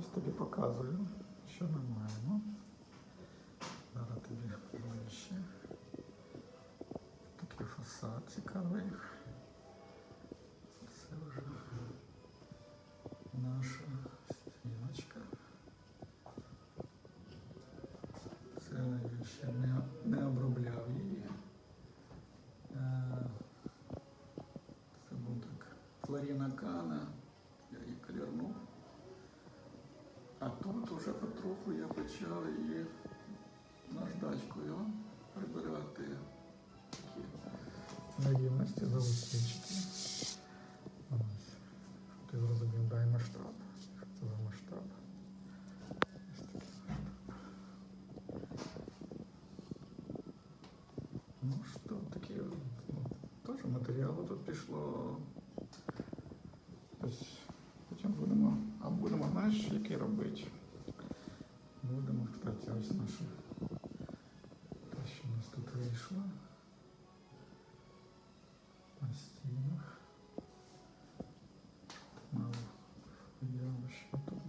Ось тобі показую, що ми маємо. Зараз тобі ближче. Такий фасад цікавий. Це вже наша стіночка. Це я ще не, не обробляв її. Е, Це був так Флоріна Кана, я її колірнув. А тут уже потроху я почав її наждачкою прибирати такі нерівності залисички. Ось. Ти зрозумів, дай масштаб. Що це за масштаб? Ну що, такі ну, теж матеріалу тут пішло. Ось ящики робити. Будемо, кстати, ось наша те, що у нас тут вийшло. На стінах. Мало явища тут.